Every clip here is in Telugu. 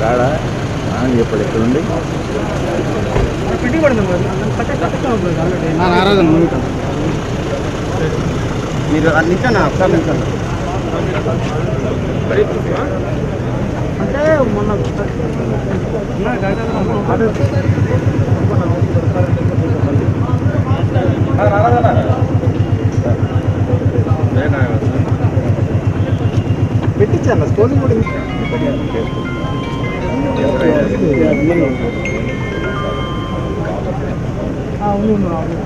రాడా? చెప్పాడు ఎక్కడ ఉండి? మీరు అన్నికన్నా ఒకసారి అంటే మొన్న పెట్టించాను స్టోరింగ్ కూడా అవును అవును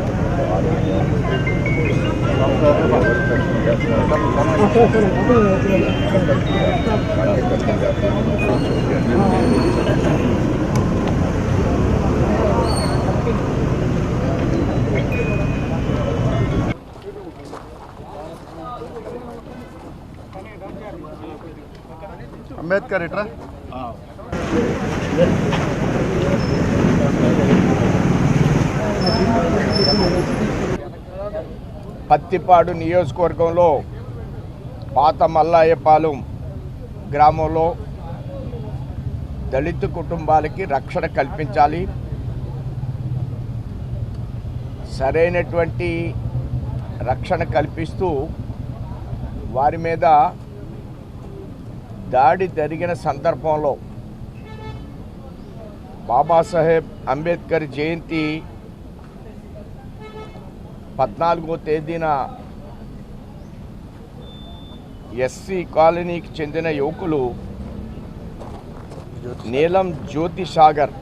అంబేద్కర్ ఇట్రా? పత్తిపాడు నియోజకవర్గంలో పాత మల్లాయపాలెం గ్రామంలో దళిత కుటుంబాలకి రక్షణ కల్పించాలి. సరైనటువంటి రక్షణ కల్పిస్తూ వారి మీద దాడి జరిగిన సందర్భంలో బాబాసాహెబ్ అంబేద్కర్ జయంతి పద్నాలుగో తేదీన ఎస్సీ కాలనీకి చెందిన యువకులు నీలం జ్యోతి సాగర్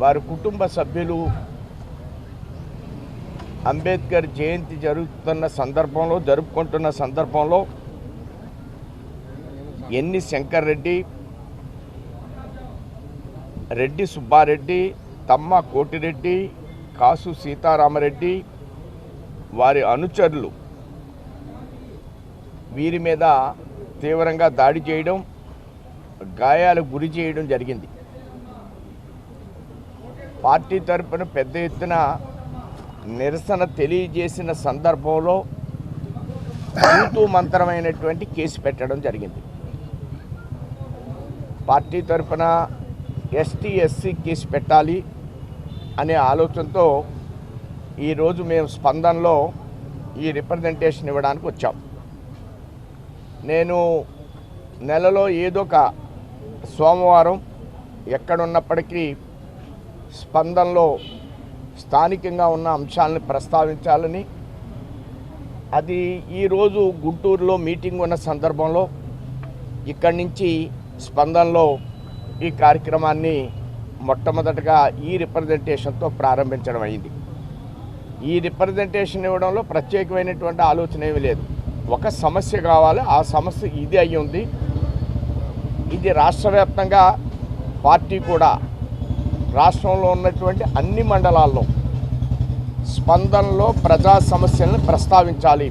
వారి కుటుంబ సభ్యులు. అంబేద్కర్ జయంతి జరుగుతున్న సందర్భంలో జరుపుకుంటున్న సందర్భంలో ఎన్ని శంకర్ రెడ్డి రెడ్డి సుబ్బారెడ్డి తమ్మ కోటిరెడ్డి కాసు సీతారామరెడ్డి వారి అనుచరులు వీరి మీద తీవ్రంగా దాడి చేయడం గాయాలకు గురి చేయడం జరిగింది. పార్టీ తరపున పెద్ద ఎత్తున నిరసన తెలియజేసిన సందర్భంలో తూతూ మంత్రమైనటువంటి కేసు పెట్టడం జరిగింది. పార్టీ తరపున ఎస్టీ ఎస్సీ కేసు పెట్టాలి అనే ఆలోచనతో ఈరోజు మేము స్పందనలో ఈ రిప్రజెంటేషన్ ఇవ్వడానికి వచ్చాం. నేను నెలలో ఏదో ఒక సోమవారం ఎక్కడున్నప్పటికీ స్పందనలో స్థానికంగా ఉన్న అంశాలను ప్రస్తావించాలని. అది ఈరోజు గుంటూరులో మీటింగ్ ఉన్న సందర్భంలో ఇక్కడి నుంచి స్పందనలో ఈ కార్యక్రమాన్ని మొట్టమొదటగా ఈ రిప్రజెంటేషన్తో ప్రారంభించడం అయింది. ఈ రిప్రజెంటేషన్ ఇవ్వడంలో ప్రత్యేకమైనటువంటి ఆలోచన ఏమీ లేదు. ఒక సమస్య కావాలి. ఆ సమస్య ఇది అయ్యి ఉంది ఇది రాష్ట్రవ్యాప్తంగా పార్టీ కూడా రాష్ట్రంలో ఉన్నటువంటి అన్ని మండలాల్లో స్పందనలో ప్రజా సమస్యలను ప్రస్తావించాలి.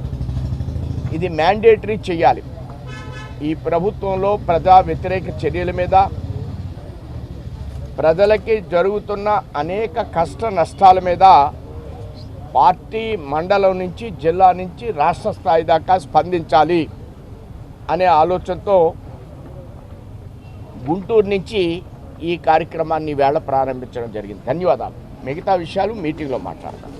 ఇది మ్యాండేటరీ చేయాలి. ఈ ప్రభుత్వంలో ప్రజా వ్యతిరేక చర్యల మీద ప్రజలకి జరుగుతున్న అనేక కష్ట నష్టాల మీద పార్టీ మండలం నుంచి జిల్లా నుంచి రాష్ట్ర స్థాయి దాకా స్పందించాలి అనే ఆలోచనతో గుంటూరు నుంచి ఈ కార్యక్రమాన్ని వేళ ప్రారంభించడం జరిగింది. ధన్యవాదాలు. మిగతా విషయాలు మీటింగ్లో మాట్లాడతాను